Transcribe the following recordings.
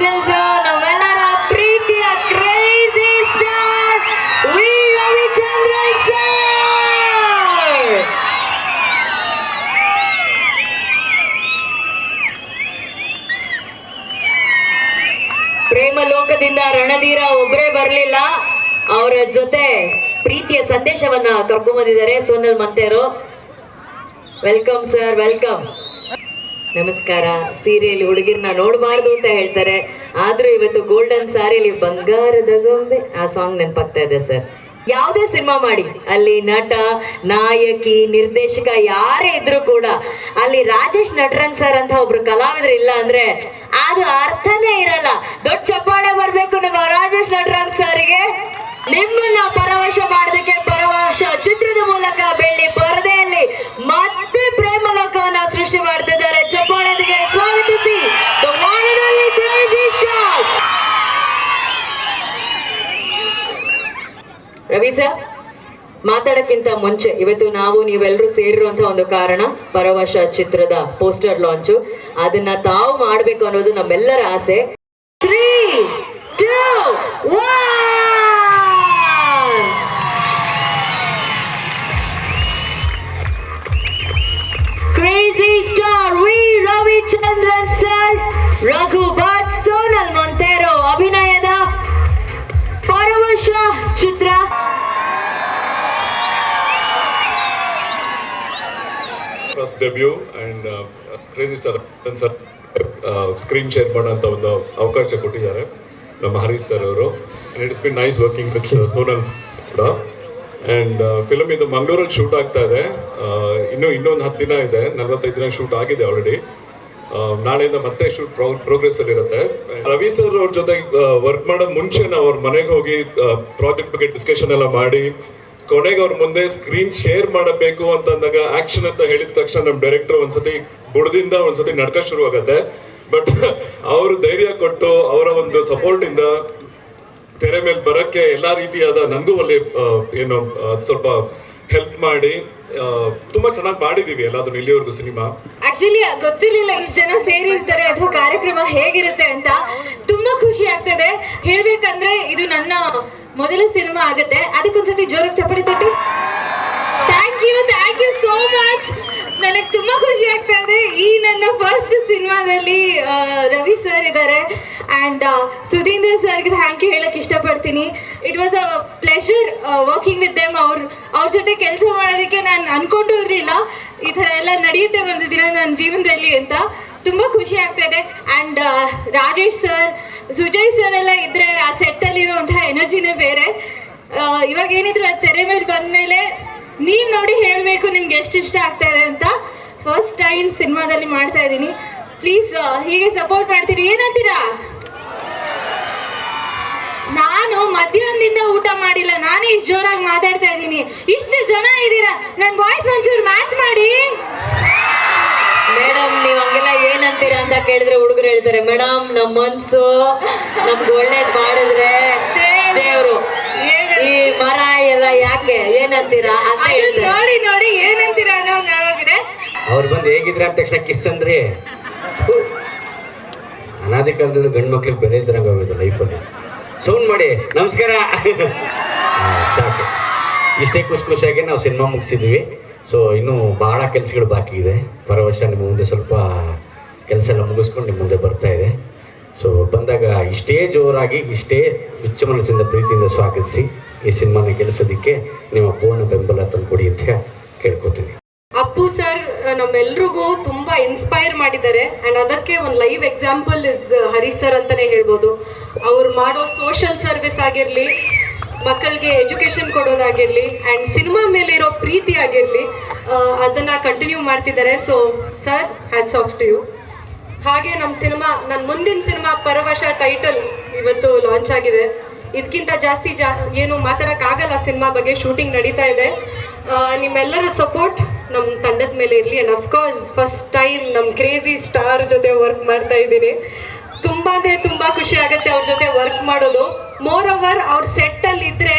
Presence ನಮ್ಮೆಲ್ಲರ ಪ್ರೀತಿಯ crazy star V Ravichandra ಪ್ರೇಮ ಲೋಕದಿಂದ ರಣಧೀರ ಒಬ್ಬರೇ ಬರಲಿಲ್ಲ. ಅವರ ಜೊತೆ ಪ್ರೀತಿಯ ಸಂದೇಶವನ್ನ ಕರ್ಕೊಂಬಂದಿದ್ದಾರೆ Sonal Monteiro welcome sir welcome ನಮಸ್ಕಾರ. ಸೀರೆಯಲ್ಲಿ ಹುಡುಗಿರ್ನ ನೋಡಬಾರ್ದು ಅಂತ ಹೇಳ್ತಾರೆ. ಆದ್ರೂ ಇವತ್ತು ಗೋಲ್ಡನ್ ಸಾರಿಯಲ್ಲಿ ಬಂಗಾರದ ಗೊಂಬೆ. ಆ ಸಾಂಗ್ ನೆನಪಾಗ್ತಾ ಇದೆ ಸರ್. ಯಾವುದೇ ಸಿನಿಮಾ ಮಾಡಿ, ಅಲ್ಲಿ ನಟ, ನಾಯಕಿ, ನಿರ್ದೇಶಕ ಯಾರೇ ಇದ್ರು ಕೂಡ, ಅಲ್ಲಿ ರಾಜೇಶ್ ನಟರಂಗ್ ಸರ್ ಅಂತ ಒಬ್ರು ಕಲಾವಿದ್ರು ಇಲ್ಲ ಅಂದ್ರೆ ಅದು ಅರ್ಥನೇ ಇರಲ್ಲ. ದೊಡ್ಡ ಚಪ್ಪಾಳೆ ಬರ್ಬೇಕು ನಮ್ಮ ರಾಜೇಶ್ ನಟರಂಗ್ ಸರ್ಗೆ ನಿಮ್ಮನ್ನ ಪರವಶ ಮಾಡೋದಕ್ಕೆ ಪರವಶ ಚಿತ್ರದ ಮೂಲಕ ಬೆಳ್ಳಿ ಮಾತಾಡಕ್ಕಿಂತ ಮುಂಚೆ ಇವತ್ತು ನಾವು ನೀವೆಲ್ಲರೂ ಸೇರಿರುವಂತಹ ಒಂದು ಕಾರಣ ಪರವಶ ಚಿತ್ರದ ಪೋಸ್ಟರ್ ಲಾಂಚು. ಅದನ್ನ ತಾವು ಮಾಡಬೇಕು ಅನ್ನೋದು ನಮ್ಮೆಲ್ಲರ ಆಸೆ. Crazy star sir screen share ಮಾಡೋಂಥ ಒಂದು ಅವಕಾಶ ಕೊಟ್ಟಿದ್ದಾರೆ. ನಮ್ಮ ಹರೀಶ್ ಸರ್ ಅವರು. It's been nice working with Sonal ಕೂಡ. ಆ್ಯಂಡ್ ಫಿಲಮ್ ಇದು ಮಂಗಳೂರಲ್ಲಿ ಶೂಟ್ ಆಗ್ತಾ ಇದೆ. ಇನ್ನು ಇನ್ನೂ, ಇನ್ನೊಂದು ಹತ್ತು ದಿನ ಇದೆ. ನಲವತ್ತೈದು ದಿನ ಶೂಟ್ ಆಗಿದೆ ಆಲ್ರೆಡಿ ನಾಳೆಯಿಂದ ಮತ್ತೆ ಶೂಟ್ ಪ್ರೋಗ್ರೆಸ್ ಅಲ್ಲಿ ಇರುತ್ತೆ. ರವಿ ಸರ್ ಅವ್ರ ಜೊತೆ ವರ್ಕ್ ಮಾಡೋ ಮುಂಚೆ ನಾವು ಅವ್ರ ಮನೆಗೆ ಹೋಗಿ ಪ್ರಾಜೆಕ್ಟ್ ಬಗ್ಗೆ ಡಿಸ್ಕಷನ್ ಎಲ್ಲ ಮಾಡಿ ಕೊನೆಗೆ ಅವ್ರ ಮುಂದೆ ಸ್ಕ್ರೀನ್ ಶೇರ್ ಮಾಡಬೇಕು ಅಂತಂದಾಗ ಆಕ್ಷನ್ ಅಂತ ಹೇಳಿದ ತಕ್ಷಣ ನಮ್ಮ ಡೈರೆಕ್ಟರ್ ಒಂದ್ಸತಿ ಬುಡದಿಂದ ಒಂದ್ಸತಿ ನಡ್ಕ ಶುರು ಆಗತ್ತೆ ಬಟ್ ಅವರು ಧೈರ್ಯ ಕೊಟ್ಟು ಅವರ ಒಂದು ಸಪೋರ್ಟ್ ಇಂದ ತೆರೆ ಮೇಲೆ ಬರಕ್ಕೆ ಎಲ್ಲಾ ರೀತಿಯಾದ ನನಗೂ ಅಲ್ಲಿ ಏನು ಸ್ವಲ್ಪ ಹೆಲ್ಪ್ ಮಾಡಿ ತುಂಬಾ ಚೆನ್ನಾಗಿ ಮಾಡಿದೀವಿ ಎಲ್ಲಾದ್ರೂ ಇಲ್ಲಿವರೆಗೂ ಸಿನಿಮಾ ಆಕ್ಚುಲಿ ಗೊತ್ತಿರ್ಲಿಲ್ಲ ಇಷ್ಟು ಜನ ಸೇರಿರ್ತಾರೆ ಅಥವಾ ಕಾರ್ಯಕ್ರಮ ಹೇಗಿರುತ್ತೆ ಅಂತ. ತುಂಬಾ ಖುಷಿ ಆಗ್ತದೆ. ಹೇಳ್ಬೇಕಂದ್ರೆ ಇದು ನನ್ನ ಮೊದಲ ಸಿನಿಮಾ ಆಗುತ್ತೆ. ಅದಕ್ಕೊಂದ್ಸತಿ ಜೋರಾಗಿ ಚಪ್ಪಡಿ ತಟ್ಟಿ. Thank you thank you so much ನನಗೆ ತುಂಬಾ ಖುಷಿ ಆಗ್ತಾ ಇದೆ. ಈ ನನ್ನ ಫಸ್ಟ್ ಸಿನಿಮಾದಲ್ಲಿ ರವಿ ಸರ್ ಇದ್ದಾರೆ ಆ್ಯಂಡ್ ಸುಧೀಂದ್ರ ಸರ್ಗೆ ಥ್ಯಾಂಕ್ ಯು ಹೇಳಕ್ ಇಷ್ಟಪಡ್ತೀನಿ. It was a pleasure working with them ಅವ್ರ ಅವ್ರ ಜೊತೆ ಕೆಲಸ ಮಾಡೋದಕ್ಕೆ ನಾನು ಅನ್ಕೊಂಡು ಇರಲಿಲ್ಲ. ಈ ಥರ ಎಲ್ಲ ನಡೆಯುತ್ತೆ ಒಂದು ದಿನ ನನ್ನ ಜೀವನದಲ್ಲಿ ಅಂತ. ತುಂಬ ಖುಷಿ ಆಗ್ತಾ ಇದೆ. And Rajesh sir Sujay sir ಎಲ್ಲ ಇದ್ದರೆ ಆ ಸೆಟ್ಟಲ್ಲಿರುವಂಥ ಎನರ್ಜಿನೇ ಇವಾಗ ಏನಿದ್ರು ತೆರೆ ಮೇಲೆ ಬಂದ್ಮೇಲೆ ನೀವು ನೋಡಿ ಹೇಳಬೇಕು ನಿಮ್ಗೆ ಎಷ್ಟು ಇಷ್ಟ ಆಗ್ತಾ ಇದೆ ಅಂತ. ಫಸ್ಟ್ ಟೈಮ್ ಸಿನಿಮಾದಲ್ಲಿ ಮಾಡ್ತಾ ಇದ್ದೀನಿ. ಪ್ಲೀಸ್ ಹೀಗೆ ಸಪೋರ್ಟ್ ಮಾಡ್ತೀರಿ. ಏನಂತೀರಾ? ನಾನು ಮಧ್ಯಾಹ್ನದಿಂದ ಊಟ ಮಾಡಿಲ್ಲ. ನಾನೇ ಇಷ್ಟು ಜೋರಾಗಿ ಮಾತಾಡ್ತಾ ಇದ್ದೀನಿ. ಇಷ್ಟು ಜನ ಇದ್ದೀರಾ? ನನ್ನ ವಾಯ್ಸ್ ಒಂಚೂರು ಮ್ಯಾಚ್ ಮಾಡಿ. ಮೇಡಮ್ ನೀವ್ ಹಂಗೆಲ್ಲ ಏನಂತೀರಾ ಅಂತ ಕೇಳಿದ್ರೆ ಹುಡುಗರು ಹೇಳ್ತಾರೆ ಮೇಡಮ್ ನಮ್ ಮನ್ಸು ನಮ್ಗೆ ಒಳ್ಳೇದ್ ಮಾಡಿದ್ರೆ ದೇವ್ರು. ಈ ಮರ ಎಲ್ಲ ಯಾಕೆ? ಏನಂತೀರಾ ಅಂತ ಅದನ್ನ ಹೇಳ್ತಾರೆ ನೋಡಿ ನೋಡಿ ಏನಂತೀರಾ ಅನ್ನೋ ಅವ್ರು ಬಂದು ಹೇಗಿದ್ರೆ ಅಂತ ತಕ್ಷಣ ಕಿಸ್ ಅಂದ್ರೆ? ಥು. ಅನಾದಿ ಕಾಲದಿಂದ ಗಂಡು ಮಕ್ಳಿಗೆ ಬೆಲೆ ಇದ್ರಂಗೆ ಆಗೋದು ಲೈಫಲ್ಲಿ ಸೌಂಡ್ ಮಾಡಿ. ನಮಸ್ಕಾರ. ಆ, ಸಾಕು. ಇಷ್ಟೇ ಖುಷಿ ಖುಷಿಯಾಗಿ ನಾವು ಸಿನಿಮಾ ಮುಗಿಸಿದ್ವಿ. ಸೊ ಇನ್ನೂ ಬಹಳ ಕೆಲಸಗಳು ಬಾಕಿ ಇದೆ. ಪರವಶ ನಿಮ್ಮ ಮುಂದೆ ಸ್ವಲ್ಪ ಕೆಲಸ ಎಲ್ಲ ಮುಗಿಸ್ಕೊಂಡು ನಿಮ್ಮ ಮುಂದೆ ಬರ್ತಾ ಇದೆ. ಸೊ ಬಂದಾಗ ಇಷ್ಟೇ ಜೋರಾಗಿ, ಇಷ್ಟೇ ಉಚ್ಚ ಮನಸ್ಸಿಂದ ಪ್ರೀತಿಯಿಂದ ಸ್ವಾಗತಿಸಿ ಈ ಸಿನಿಮಾನ ಗೆಲ್ಲಿಸೋದಕ್ಕೆ ನಿಮ್ಮ ಪೂರ್ಣ ಬೆಂಬಲ ತಂದುಕೊಡಿ ಅಂತ ಕೇಳ್ಕೊತೀನಿ. ಅಪ್ಪು ಸರ್ ನಮ್ಮೆಲ್ರಿಗೂ ತುಂಬಾ ಇನ್ಸ್ಪೈರ್ ಮಾಡಿದ್ದಾರೆ. ಅಂಡ್ ಅದಕ್ಕೆ ಒಂದು live example is Harish sir ಅಂತಾನೆ ಹೇಳ್ಬೋದು. ಅವ್ರು ಮಾಡೋ ಸೋಷಿಯಲ್ ಸರ್ವಿಸ್ ಆಗಿರಲಿ, ಮಕ್ಕಳಿಗೆ ಎಜುಕೇಶನ್ ಕೊಡೋದಾಗಿರಲಿ ಆ್ಯಂಡ್ ಸಿನಿಮಾ ಮೇಲೆ ಇರೋ ಪ್ರೀತಿ ಆಗಿರಲಿ ಅದನ್ನು ಕಂಟಿನ್ಯೂ ಮಾಡ್ತಿದ್ದಾರೆ. So sir hats off to you ಹಾಗೆ ನಮ್ಮ ಸಿನಿಮಾ ನನ್ನ ಮುಂದಿನ ಸಿನಿಮಾ ಪರವಶ ಟೈಟಲ್ ಇವತ್ತು ಲಾಂಚ್ ಆಗಿದೆ. ಇದಕ್ಕಿಂತ ಜಾಸ್ತಿ ಜಾ, ಏನು ಮಾತಾಡೋಕ್ಕಾಗಲ್ಲ ಸಿನಿಮಾ ಬಗ್ಗೆ ಶೂಟಿಂಗ್ ನಡೀತಾ ಇದೆ. ನಿಮ್ಮೆಲ್ಲರ ಸಪೋರ್ಟ್ ನಮ್ಮ ತಂಡದ ಮೇಲೆ ಇರಲಿ. And of course first time ನಮ್ಮ ಕ್ರೇಜಿ ಸ್ಟಾರ್ ಜೊತೆ ವರ್ಕ್ ಮಾಡ್ತಾ ಇದ್ದೀನಿ. ತುಂಬ ಅಂದರೆ ತುಂಬ ಖುಷಿ ಆಗುತ್ತೆ ಅವ್ರ ಜೊತೆ ವರ್ಕ್ ಮಾಡೋದು. ಮೋರ್ ಓವರ್ ಅವ್ರ ಸೆಟ್ಟಲ್ಲಿ ಇದ್ದರೆ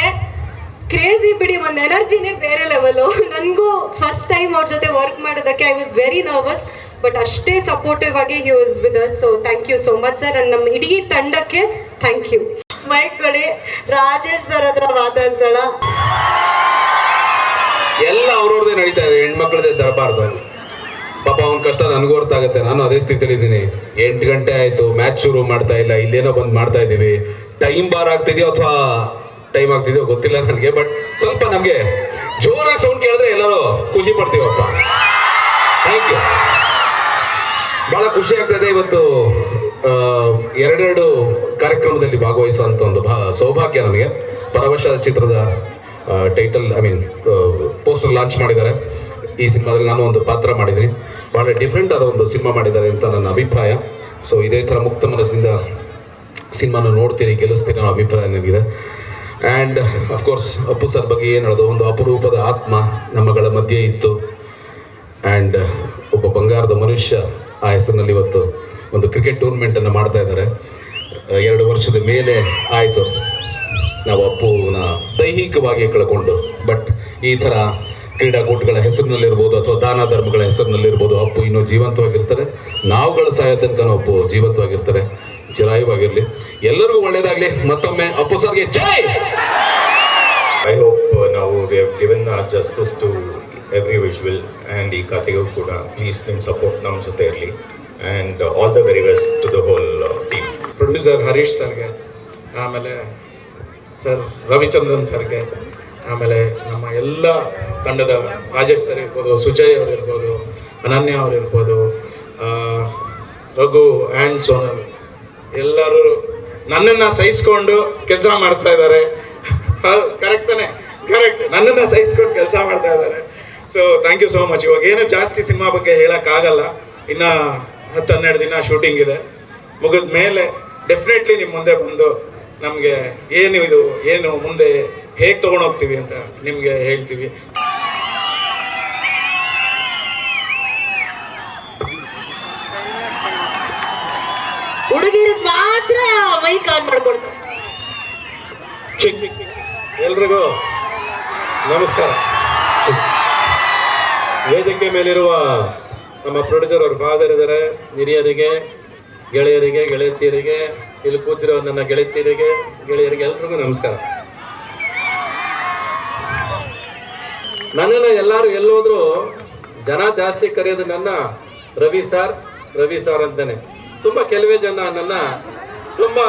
ಕ್ರೇಜಿ ಬಿಡಿ, ಒಂದು ಎನರ್ಜಿನೇ ಬೇರೆ ಲೆವೆಲು ನನಗೂ ಫಸ್ಟ್ ಟೈಮ್ ಅವ್ರ ಜೊತೆ ವರ್ಕ್ ಮಾಡೋದಕ್ಕೆ I was very nervous but ಅಷ್ಟೇ ಸಪೋರ್ಟಿವ್ ಆಗಿ he was with us so thank you so much sir ನಮ್ಮ ಇಡೀ ತಂಡಕ್ಕೆ ಥ್ಯಾಂಕ್ ಯು ಮೈಕ್ ಕೊಡಿ ರಾಜೇಶ್ ಸರ್ ಹತ್ರ ಮಾತಾಡ್ಸೋಣ. ಎಲ್ಲ ಅವ್ರವ್ರದೇ ನಡೀತಾ ಇದೆ. ಹೆಣ್ಮಕ್ಳದೇ ತರಬಾರ್ದು ಪಾಪ ಅವ್ನ ಕಷ್ಟ ನನಗೂ ಅರ್ಥ ಆಗುತ್ತೆ. ನಾನು ಅದೇ ಸ್ಥಿತಿಯಲ್ಲಿ ಇದ್ದೀನಿ. ಎಂಟು ಗಂಟೆ ಆಯಿತು. ಮ್ಯಾಚ್ ಶುರು ಮಾಡ್ತಾ ಇಲ್ಲ. ಇಲ್ಲೇನೋ ಬಂದು ಮಾಡ್ತಾ ಇದ್ದೀವಿ. ಟೈಮ್ ಬಾರ್ ಆಗ್ತಿದೆಯೋ ಅಥವಾ ಟೈಮ್ ಆಗ್ತಿದೆಯೋ ಗೊತ್ತಿಲ್ಲ ನನಗೆ ಬಟ್ ಸ್ವಲ್ಪ ನಮಗೆ ಜೋರಾಗಿ ಸೌಂಡ್ ಕೇಳಿದ್ರೆ ಎಲ್ಲರೂ ಖುಷಿ ಪಡ್ತೀವಪ್ಪ. ಥ್ಯಾಂಕ್ ಯು ಬಹಳ ಖುಷಿ ಆಗ್ತದೆ ಇವತ್ತು ಎರಡೆರಡು ಕಾರ್ಯಕ್ರಮದಲ್ಲಿ ಭಾಗವಹಿಸುವಂಥ ಒಂದು ಭಾ, ಸೌಭಾಗ್ಯ ನಮಗೆ. ಪರವಶ ಚಿತ್ರದ title I mean poster launch ಮಾಡಿದ್ದಾರೆ. ಈ ಸಿನಿಮಾದಲ್ಲಿ ನಾನು ಒಂದು ಪಾತ್ರ ಮಾಡಿದ್ದೀನಿ. ಭಾಳ ಡಿಫ್ರೆಂಟ್ ಆದ ಒಂದು ಸಿನಿಮಾ ಮಾಡಿದ್ದಾರೆ ಅಂತ ನನ್ನ ಅಭಿಪ್ರಾಯ. ಸೊ ಇದೇ ಥರ ಮುಕ್ತ ಮನಸ್ಸಿನಿಂದ ಸಿನಿಮಾನ ನೋಡ್ತೀರಿ ಗೆಲ್ಲಿಸ್ತೀರಿ ಅನ್ನೋ ಅಭಿಪ್ರಾಯ ನನಗಿದೆ. ಆ್ಯಂಡ್ ಅಫ್ಕೋರ್ಸ್ ಅಪ್ಪು ಸರ್ ಬಗ್ಗೆ ಏನು ಹೇಳೋದು? ಒಂದು ಅಪರೂಪದ ಆತ್ಮ ನಮ್ಮಗಳ ಮಧ್ಯೆ ಇತ್ತು. ಆ್ಯಂಡ್ ಒಬ್ಬ ಬಂಗಾರದ ಮನುಷ್ಯ ಆ ಹೆಸರಿನಲ್ಲಿ ಇವತ್ತು ಒಂದು ಕ್ರಿಕೆಟ್ ಟೂರ್ನಮೆಂಟನ್ನು ಮಾಡ್ತಾ ಇದ್ದಾರೆ. ಎರಡು ವರ್ಷದ ಮೇಲೆ ಆಯಿತು. ನಾವು ಅಪ್ಪುನ ದೈಹಿಕವಾಗಿ ಕಳ್ಕೊಂಡು ಬಟ್ ಈ ಥರ ಕ್ರೀಡಾಕೂಟಗಳ ಹೆಸರಿನಲ್ಲಿರ್ಬೋದು ಅಥವಾ ದಾನ ಧರ್ಮಗಳ ಹೆಸರಿನಲ್ಲಿರ್ಬೋದು ಅಪ್ಪು ಇನ್ನೂ ಜೀವಂತವಾಗಿರ್ತಾರೆ. ನಾವುಗಳು ಸಾಯೋ ತನಕನೂ ಅಪ್ಪು ಜೀವಂತವಾಗಿರ್ತಾರೆ. ಚಿರಾಯುವಾಗಿರಲಿ ಎಲ್ಲರಿಗೂ ಒಳ್ಳೆಯದಾಗಲಿ ಮತ್ತೊಮ್ಮೆ ಅಪ್ಪು ಸರ್ಗೆ ಜೈ! ಐ ಹೋಪ್ ನಾವು given our to every visual and ಈ ಕಥೆಗೂ ಕೂಡ ಪ್ಲೀಸ್ ನಿಮ್ಮ ಸಪೋರ್ಟ್ ನಮ್ಮ ಜೊತೆ ಇರಲಿ. And all the very best to the whole team producer Harish ಸರ್ಗೆ ಆಮೇಲೆ ಸರ್ ರವಿಚಂದ್ರನ್ ಸರ್ಗೆ ಆಮೇಲೆ ನಮ್ಮ ಎಲ್ಲ ತಂಡದ ರಾಜೇಶ್ ಸರ್ ಇರ್ಬೋದು ಸುಜಯ್ ಅವರು ಇರ್ಬೋದು ಅನನ್ಯ ಅವರು ಇರ್ಬೋದು ಆ, ರಘು ಆ್ಯಂಡ್ ಸೋನಲ್. ಎಲ್ಲರೂ ನನ್ನನ್ನು ಸಹಿಸ್ಕೊಂಡು ಕೆಲಸ ಮಾಡ್ತಾ ಇದ್ದಾರೆ. ಕರೆಕ್ಟ್ ತಾನೆ? ಕರೆಕ್ಟ್ ನನ್ನನ್ನು ಸಹಿಸ್ಕೊಂಡು ಕೆಲಸ ಮಾಡ್ತಾ ಇದ್ದಾರೆ. So thank you so much ಇವಾಗ ಏನು ಜಾಸ್ತಿ ಸಿನಿಮಾ ಬಗ್ಗೆ ಹೇಳೋಕ್ಕಾಗಲ್ಲ. ಇನ್ನು ಹತ್ತು ಹನ್ನೆರಡು ದಿನ ಶೂಟಿಂಗ್ ಇದೆ. ಮುಗಿದ ಮೇಲೆ ಡೆಫಿನೆಟ್ಲಿ ನಿಮ್ಮ ಮುಂದೆ ಬಂದು ನಮಗೆ ಏನು ಇದು ಏನು ಮುಂದೆ ಹೇಗೆ ತೊಗೊಂಡೋಗ್ತೀವಿ ಅಂತ ನಿಮಗೆ ಹೇಳ್ತೀವಿ. ಮಾತ್ರ ಮೈಕ್ ಆನ್ ಎಲ್ರಿಗೂ ನಮಸ್ಕಾರ. ವೇದಿಕೆ ಮೇಲಿರುವ ನಮ್ಮ ಪ್ರೊಡ್ಯೂಸರ್ ಅವ್ರ ಫಾದರ್ ಇದ್ದಾರೆ, ಹಿರಿಯರಿಗೆ, ಗೆಳೆಯರಿಗೆ, ಗೆಳತಿಯರಿಗೆ, ಇಲ್ಲಿ ಕೂತಿರೋ ನನ್ನ ಗೆಳೆತಿಯರಿಗೆ, ಗೆಳೆಯರಿಗೆ ಎಲ್ರಿಗೂ ನಮಸ್ಕಾರ. ನನ್ನನ್ನು ಎಲ್ಲರೂ ಎಲ್ಲೋದ್ರು ಜನ ಜಾಸ್ತಿ ಕರೆಯೋದು ನನ್ನ ರವಿ ಸಾರ್ ರವಿ ಸಾರ್ ಅಂತಾನೆ. ತುಂಬ ಕೆಲವೇ ಜನ ನನ್ನ ತುಂಬ,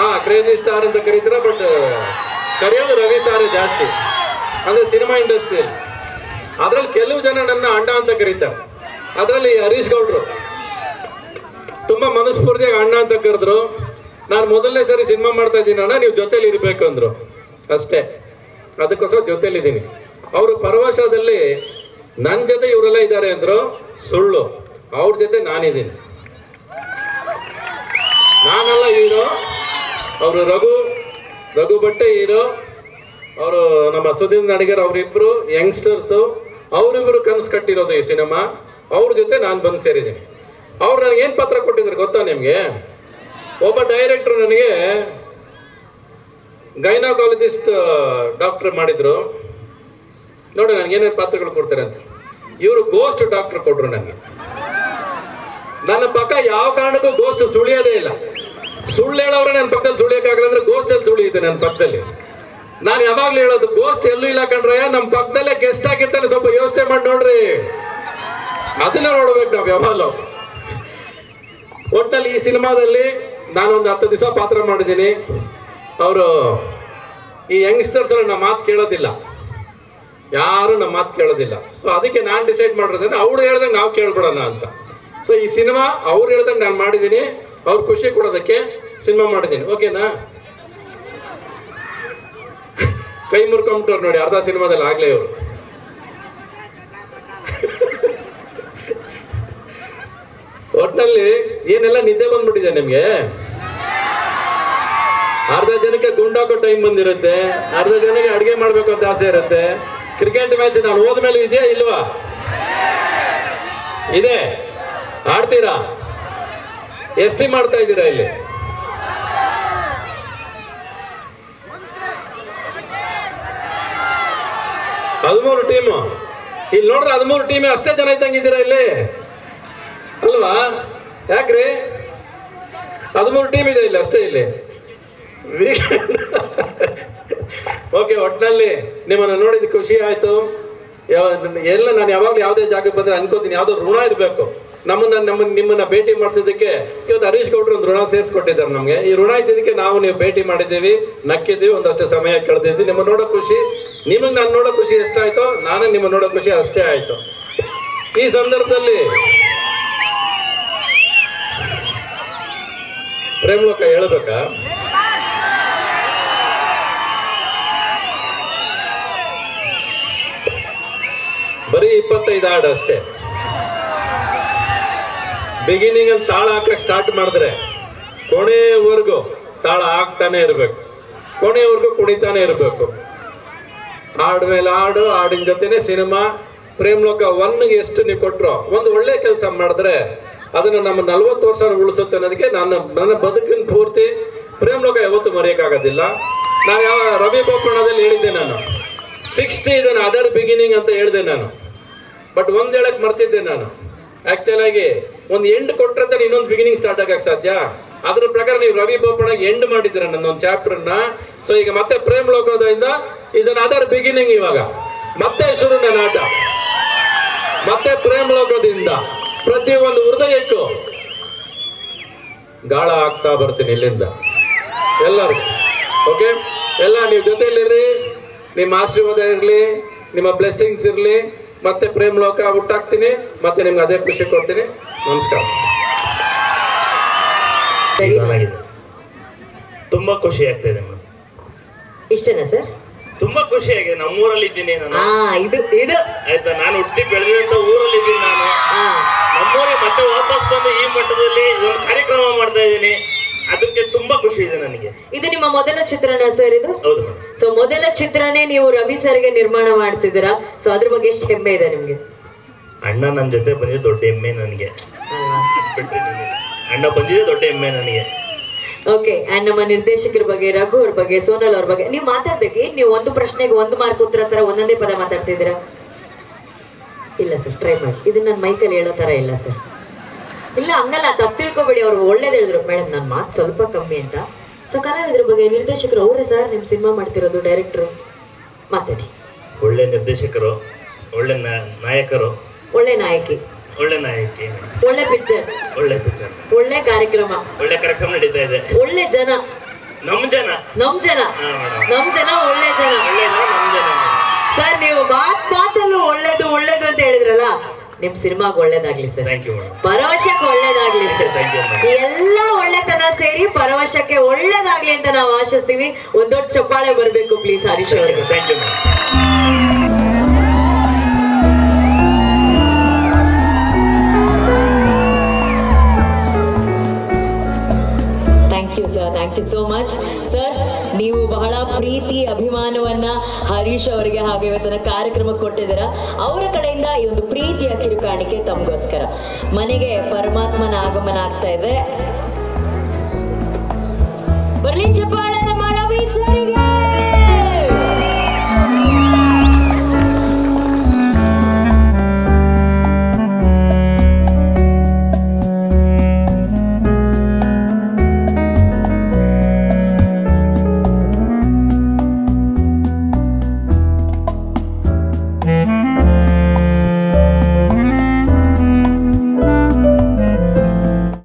ಹಾಂ ಕ್ರೇಜಿ ಸ್ಟಾರ್ ಅಂತ ಕರೀತೀರ ಬಟ್ ಕರೆಯೋದು ರವಿ ಸಾರೇ ಜಾಸ್ತಿ. ಅಂದರೆ ಸಿನಿಮಾ ಇಂಡಸ್ಟ್ರಿಯಲ್ಲಿ ಅದರಲ್ಲಿ ಕೆಲವು ಜನ ನನ್ನ ಅಣ್ಣ ಅಂತ ಕರೀತಾರೆ. ಅದರಲ್ಲಿ ಹರೀಶ್ ಗೌಡ್ರು. ತುಂಬಾ ಮನಸ್ಫೂರ್ತಿಯಾಗಿ ಅಣ್ಣ ಅಂತ ಕರೆದ್ರು. ನಾನು ಮೊದಲನೇ ಸರಿ ಸಿನಿಮಾ ಮಾಡ್ತಾ ಇದ್ದೀನಿ ಅಣ್ಣ, ನೀವು ಜೊತೇಲಿ ಇರಬೇಕು ಅಂದ್ರು. ಅಷ್ಟೇ. ಅದಕ್ಕೋಸ್ಕರ ಜೊತೇಲಿದ್ದೀನಿ. ಅವರು ಪರವಶದಲ್ಲಿ ನನ್ನ ಜೊತೆ ಇವರೆಲ್ಲ ಇದ್ದಾರೆ ಅಂದ್ರು, ಸುಳ್ಳು. ಅವ್ರ ಜೊತೆ ನಾನಿದ್ದೀನಿ. ನಾನಲ್ಲ ಹೀರೋ. ಅವರು ರಘು ರಘು ಬಟ್ಟೆ ಹೀರೋ. ಅವರು ನಮ್ಮ ಸುದೀನ್ ನಡಿಗರ್ ಅವರಿಬ್ಬರು ಯಂಗ್ಸ್ಟರ್ಸು ಅವರಿಬ್ಬರು ಕನಸು ಕಟ್ಟಿರೋದು ಈ ಸಿನಿಮಾ. ಅವ್ರ ಜೊತೆ ನಾನು ಬಂದು ಸೇರಿದ್ದೀನಿ. ಅವ್ರು ನನಗೆ ಏನು ಪತ್ರ ಕೊಟ್ಟಿದ್ರು ಗೊತ್ತಾ ನಿಮಗೆ? ಒಬ್ಬ ಡೈರೆಕ್ಟ್ರು ನನಗೆ ಗೈನಕಾಲಜಿಸ್ಟ್ ಡಾಕ್ಟರ್ ಮಾಡಿದ್ರು. ನೋಡಿ ನನಗೆ ಏನೇನು ಪಾತ್ರಗಳು ಕೊಡ್ತಾರೆ ಅಂತ. ಇವರು ಗೋಸ್ಟ್ ಡಾಕ್ಟರ್ ಕೊಟ್ಟರು ನನಗೆ ನನ್ನ ಪಕ್ಕ ಯಾವ ಕಾರಣಕ್ಕೂ ಗೋಸ್ಟ್ ಸುಳಿಯೋದೇ ಇಲ್ಲ. ಸುಳ್ಳು ಹೇಳೋರೆ ನನ್ನ ಪಕ್ಕದಲ್ಲಿ ಸುಳಿಯೋಕ್ಕಾಗಲ್ಲ ಅಂದರೆ ಗೋಸ್ಟಲ್ಲಿ ಸುಳಿಯುತ್ತೆ ನನ್ನ ಪಕ್ಕದಲ್ಲಿ. ನಾನು ಯಾವಾಗ್ಲೂ ಹೇಳೋದು ಗೋಸ್ಟ್ ಎಲ್ಲೂ ಇಲ್ಲ ಕಣ್ರಯ್ಯ ನಮ್ಮ ಪಕ್ಕದಲ್ಲೇ ಗೆಸ್ಟ್ ಆಗಿರ್ತಾನೆ, ಸ್ವಲ್ಪ ಯೋಚನೆ ಮಾಡಿ ನೋಡ್ರಿ. ಅದನ್ನ ನೋಡ್ಬೇಕು ನಾವು ಯಾವಾಗಲೂ. ಒಟ್ಟಲ್ಲಿ ಈ ಸಿನಿಮಾದಲ್ಲಿ ನಾನೊಂದು ಹತ್ತು ದಿವಸ ಪಾತ್ರ ಮಾಡಿದ್ದೀನಿ. ಅವರು ಈ ಯಂಗ್ಸ್ಟರ್ಸ್ ನಮ್ಮ ಮಾತು ಕೇಳೋದಿಲ್ಲ. ಯಾರು ನಮ್ಮ ಮಾತು ಕೇಳೋದಿಲ್ಲ. ಸೊ ಅದಕ್ಕೆ ನಾನು ಡಿಸೈಡ್ ಮಾಡಿರೋದಂದ್ರೆ ಅವ್ರು ಹೇಳ್ದಂಗೆ ನಾವು ಕೇಳ್ಬಿಡೋಣ ಅಂತ. ಸೊ ಈ ಸಿನಿಮಾ ಅವ್ರು ಹೇಳ್ದಂಗೆ ನಾನು ಮಾಡಿದ್ದೀನಿ. ಅವ್ರು ಖುಷಿ ಕೊಡೋದಕ್ಕೆ ಸಿನಿಮಾ ಮಾಡಿದ್ದೀನಿ. ಓಕೆನಾ ಕೈ ಮುರ್ಕೊಂಬಿಟ್ಟವ್ರು ನೋಡಿ, ಅರ್ಧ ಸಿನಿಮಾದಲ್ಲಿ ಆಗ್ಲೇ ಇವರು. ಒಟ್ನಲ್ಲಿ ಏನೆಲ್ಲ ನಿದ್ದೆ ಬಂದ್ಬಿಟ್ಟಿದೆ ನಿಮ್ಗೆ? ಅರ್ಧ ಜನಕ್ಕೆ ಗುಂಡಾಕೋ ಟೈಮ್ ಬಂದಿರುತ್ತೆ, ಅರ್ಧ ಜನಕ್ಕೆ ಅಡಿಗೆ ಮಾಡಬೇಕು ಅಂತ ಆಸೆ ಇರುತ್ತೆ. ಕ್ರಿಕೆಟ್ ಮ್ಯಾಚ್ ನಾನು ಹೋದ್ಮೇಲೆ ಇದೆಯಾ ಇಲ್ವಾ? ಇದೆ. ಆಡ್ತೀರಾ? ಎಸ್ಟಿ ಮಾಡ್ತಾ ಇದ್ದೀರಾ ಇಲ್ಲಿ? ಹದಿಮೂರು ಟೀಮು ಇಲ್ಲಿ ನೋಡ್ರಿ ಹದಿಮೂರು ಟೀಮ್ ಅಷ್ಟೇ ಜನ ಇದ್ದಂಗಿದ್ದೀರಾ ಇಲ್ಲಿ? ಅಲ್ವಾ? ಯಾಕ್ರಿ? ಹದಿಮೂರು ಟೀಮ್ ಇದೆ ಇಲ್ಲಿ ಅಷ್ಟೇ ಇಲ್ಲಿ. ಓಕೆ ಒಟ್ಟಿನಲ್ಲಿ ನಿಮ್ಮನ್ನು ನೋಡಿದ ಖುಷಿ ಆಯಿತು. ಯಾವ ಎಲ್ಲ ನಾನು ಯಾವಾಗಲೂ ಯಾವುದೇ ಜಾಗಕ್ಕೆ ಬಂದರೆ ಅನ್ಕೋತೀನಿ. ಯಾವುದೋ ಋಣ ಇರಬೇಕು. ನಮ್ಮನ್ನ ನಮ್ಮ ನಿಮ್ಮನ್ನ ಭೇಟಿ ಮಾಡಿಸಿದ್ದಕ್ಕೆ ಇವತ್ತು ಹರೀಶ್ ಗೌಡ್ರು ಒಂದು ಋಣ ಸೇರಿಸ್ಕೊಟ್ಟಿದ್ದಾರೆ ನಮಗೆ. ಈ ಋಣ ಇದ್ದಿದ್ದಕ್ಕೆ ನಾವು ನೀವು ಭೇಟಿ ಮಾಡಿದ್ದೀವಿ, ನಕ್ಕಿದ್ದೀವಿ, ಒಂದಷ್ಟು ಸಮಯ ಕಳೆದಿದ್ವಿ. ನಿಮ್ಮ ನೋಡೋ ಖುಷಿ. ನಿಮಗೆ ನಾನು ನೋಡೋ ಖುಷಿ ಎಷ್ಟಾಯ್ತೋ, ನಾನು ನಿಮ್ಮ ನೋಡೋ ಖುಷಿ ಅಷ್ಟೇ ಆಯಿತು. ಈ ಸಂದರ್ಭದಲ್ಲಿ ಪ್ರೇಮಲೋಕ ಹೇಳ್ಬೇಕಾ? ಬರೀ ಇಪ್ಪತ್ತೈದು ಹಾಡು ಅಷ್ಟೇ. ಬಿಗಿನಿಂಗ್ ಅಲ್ಲಿ ತಾಳ ಹಾಕಕ್ ಸ್ಟಾರ್ಟ್ ಮಾಡಿದ್ರೆ ಕೊನೆಯವರೆಗೂ ತಾಳ ಹಾಕ್ತಾನೆ ಇರಬೇಕು. ಕೊನೆಯವರೆಗೂ ಕುಣಿತಾನೆ ಇರಬೇಕು. ಹಾಡ್ ಮೇಲೆ ಹಾಡು ಹಾಡಿನ ಜೊತೆನೆ ಸಿನಿಮಾ. ಪ್ರೇಮ್ಲೋಕ ಒನ್ಗೆ ಎಷ್ಟು ನೀವು ಕೊಟ್ಟರು ಒಂದು ಒಳ್ಳೆ ಕೆಲಸ ಮಾಡಿದ್ರೆ ಅದನ್ನು ನಮ್ಮ ನಲ್ವತ್ತು ವರ್ಷ ಉಳಿಸುತ್ತೆ ಅನ್ನೋದಕ್ಕೆ ನನ್ನ ನನ್ನ ಬದುಕಿನ ಪೂರ್ತಿ ಪ್ರೇಮ್ಲೋಕ ಯಾವತ್ತೂ ಮರೆಯೋಕ್ಕಾಗೋದಿಲ್ಲ. ನಾನು ಯಾವ ರವಿ ಬೋಪಣ್ಣದಲ್ಲಿ ಹೇಳಿದ್ದೆ ನಾನು. ಸಿಕ್ಸ್ಟಿ ಇದನ್ನ ಅದರ್ ಬಿಗಿನಿಂಗ್ ಅಂತ ಹೇಳಿದೆ ನಾನು. ಬಟ್ ಒಂದು ಹೇಳಕ್ಕೆ ಮರ್ತಿದ್ದೆ ನಾನು. ಆ್ಯಕ್ಚುಲಾಗಿ ಒಂದು ಎಂಡ್ ಕೊಟ್ಟರೆ ತಾನೆ ಇನ್ನೊಂದು ಬಿಗಿನಿಂಗ್ ಸ್ಟಾರ್ಟ್ ಆಗೋಕ್ಕೆ ಸಾಧ್ಯ? ಅದ್ರ ಪ್ರಕಾರ ನೀವು ರವಿ ಬೋಪಣ್ಣಗೆ ಎಂಡ್ ಮಾಡಿದ್ದೀರ ನನ್ನ ಒಂದು ಚಾಪ್ಟರ್ನ. ಸೊ ಈಗ ಮತ್ತೆ ಪ್ರೇಮ್ ಲೋಕದಿಂದ ಇಸ್ ಅನ್ ಅದರ್ ಬಿಗಿನಿಂಗ್ ಇವಾಗ. ಮತ್ತೆ ಶುರು ನನ್ನ ಆಟ ಮತ್ತೆ ಪ್ರೇಮ್ ಲೋಕದಿಂದ ಪ್ರತಿ ಒಂದು ಹೃದಯಕ್ಕೂ ಗಾಳ ಆಗ್ತಾ ಬರ್ತೀನಿ ಇಲ್ಲಿಂದ. ಎಲ್ಲರಿಗೂ. ಓಕೆ ಎಲ್ಲ ನೀವು ಜೊತೆಯಲ್ಲಿರ್ರಿ ನಿಮ್ಮ ಆಶೀರ್ವಾದ ಇರಲಿ, ನಿಮ್ಮ ಬ್ಲೆಸ್ಸಿಂಗ್ಸ್ ಇರಲಿ. ಮತ್ತೆ ಪ್ರೇಮ್ ಲೋಕ ಹುಟ್ಟಾಕ್ತೀನಿ. ಮತ್ತೆ ನಿಮ್ಗೆ ಅದೇ ಖುಷಿ ಕೊಡ್ತೀನಿ. ನಮಸ್ಕಾರ. ತುಂಬಾ ಖುಷಿ ಆಗ್ತಾ ಇದೆ ಮೇಡಮ್. ಇಷ್ಟೇನಾ ಸರ್? ತುಂಬಾ ಖುಷಿ ಆಗಿದೆ ನಮ್ಮೂರಲ್ಲಿ ಇದ್ದೀನಿ ನಾನು. ಹಾ ಇದು ಇದು. ಆಯ್ತಾ ನಾನು ಹುಟ್ಟಿ ಬೆಳೆದಿರುವಂತ ಊರಲ್ಲಿ ಇದ್ದೀನಿ ನಾನು. ಹಾ ನಮ್ಮೂರಿಗೆ ಮತ್ತೆ ವಾಪಸ್ ಬಂದು ಈ ಮಟ್ಟದಲ್ಲಿ ಒಂದು ಕಾರ್ಯಕ್ರಮ ಮಾಡ್ತಾ ಇದ್ದೀನಿ. ಅದಕ್ಕೆ ತುಂಬಾ ಖುಷಿ ಇದೆ ನನಗೆ. ಇದು ನಿಮ್ಮ ಮೊದಲ ಚಿತ್ರಣ ಸರ್ ಇದು? ಹೌದು ಮೇಡಮ್. ಸೊ ಮೊದಲ ಚಿತ್ರನೇ ನೀವು ರವಿ ಸರ್ಗೆ ನಿರ್ಮಾಣ ಮಾಡ್ತಿದ್ದೀರಾ? ಸೊ ಅದ್ರ ಬಗ್ಗೆ ಎಷ್ಟು ಹೆಮ್ಮೆ ಇದೆ ನಿಮ್ಗೆ? ಅಣ್ಣ ನನ್ನ ಜೊತೆ ಬಂದಿದ್ದು ದೊಡ್ಡ ಹೆಮ್ಮೆ ನನಗೆ. ಅಲ್ವಾ? ಬಿಟ್ರೆ ಏನಿಲ್ಲ. ಅಣ್ಣ ಬಂದಿದೆ ದೊಡ್ಡ ಹೆಮ್ಮೆ ನನಗೆ. ಓಕೆ ಅಂಡ್ ನಮ್ಮ ನಿರ್ದೇಶಕರ ಬಗ್ಗೆ ರಘು ಅವ್ರ ಬಗ್ಗೆ ಸೋನಲ್ ಅವ್ರ ಬಗ್ಗೆ ನೀವು ಮಾತಾಡ್ಬೇಕು ಏನ್ ನೀವು ಒಂದು ಪ್ರಶ್ನೆಗೆ ಒಂದು ಮಾರ್ಕ್ ಉತ್ತರ ತರ ಒಂದೊಂದೇ ಪದ ಮಾತಾಡ್ತಿದ್ದೀರಾ? ಇಲ್ಲ ಸರ್ ಟ್ರೈ ಮಾಡಿ. ಇದು ನನ್ನ ಮೈಕಲ್ಲಿ ಹೇಳೋ ತರ ಇಲ್ಲ ಸರ್. ಇಲ್ಲ ಹಂಗಲ್ಲ ತಪ್ಪು ತಿಳ್ಕೊಬೇಡಿ ಅವ್ರು ಒಳ್ಳೇದು ಹೇಳಿದ್ರು. ಮೇಡಮ್ ನನ್ನ ಮಾತು ಸ್ವಲ್ಪ ಕಮ್ಮಿ ಅಂತ. ಸೊ ಕಲಾವಿದ್ರ ಬಗ್ಗೆ ನಿರ್ದೇಶಕರು ಅವರೇ ಸರ್ ನಿಮ್ಮ ಸಿನಿಮಾ ಮಾಡ್ತಿರೋದು ಡೈರೆಕ್ಟ್ರು ಮಾತಾಡಿ. ಒಳ್ಳೆ ನಿರ್ದೇಶಕರು ಒಳ್ಳೆ ನಾಯಕರು. ಒಳ್ಳೆ ನಾಯಕಿ. ಒಳ್ಳೆ ನಾಯಕಿ. ಒಳ್ಳೆ ಪಿಕ್ಚರ್ ಒಳ್ಳೆ ಪಿಕ್ಚರ್ ಒಳ್ಳೆ ಕಾರ್ಯಕ್ರಮ. ಒಳ್ಳೆ ಕಾರ್ಯಕ್ರಮ ನಡೀತಾ ಇದೆ. ಒಳ್ಳೆ ಜನ. ನಮ್ ಜನ? ನಮ್ ಜನ. ನಮ್ ಜನ ಒಳ್ಳೆ ಜನ. ಒಳ್ಳೆ ಜನ ನಮ್ ಜನ ಸರ್ ನೀವು ಮಾತ್ ಮಾತಲ್ಲೂ ಒಳ್ಳೇದು ಒಳ್ಳೇದು ಅಂತ ಹೇಳಿದ್ರಲ್ಲ ನಿಮ್ ಸಿನಿಮಾಗ್ ಒಳ್ಳೇದಾಗ್ಲಿ ಸರ್. ಥ್ಯಾಂಕ್ ಯು ಪರವಶಕ್ಕೆ ಒಳ್ಳೇದಾಗ್ಲಿ ಸರ್. ಥ್ಯಾಂಕ್ ಯು ಎಲ್ಲ ಒಳ್ಳೆತನ ಸೇರಿ ಪರವಶಕ್ಕೆ ಒಳ್ಳೇದಾಗ್ಲಿ ಅಂತ ನಾವು ಆಶಿಸ್ತೀವಿ. ಒಂದೊಡ್ಡ ದೊಡ್ಡ ಚಪ್ಪಾಳೆ ಬರಬೇಕು ಪ್ಲೀಸ್ ಹರೀಶ್ ಅವರಿಗೆ. ಥ್ಯಾಂಕ್ ಯು ಹರೀಶ್ ಅವರಿಗೆ ಹಾಗೆ ಇವತ್ತಿನ ಕಾರ್ಯಕ್ರಮ ಕೊಟ್ಟಿದ್ದೀರಾ, ಅವರ ಕಡೆಯಿಂದ ಈ ಒಂದು ಪ್ರೀತಿಯ ಕಿರುಕಾಣಿಕೆ ತಮಗೋಸ್ಕರ. ಮನೆಗೆ ಪರಮಾತ್ಮನ ಆಗಮನ ಆಗ್ತಾ ಇದೆ. ಬರ್ಲಿ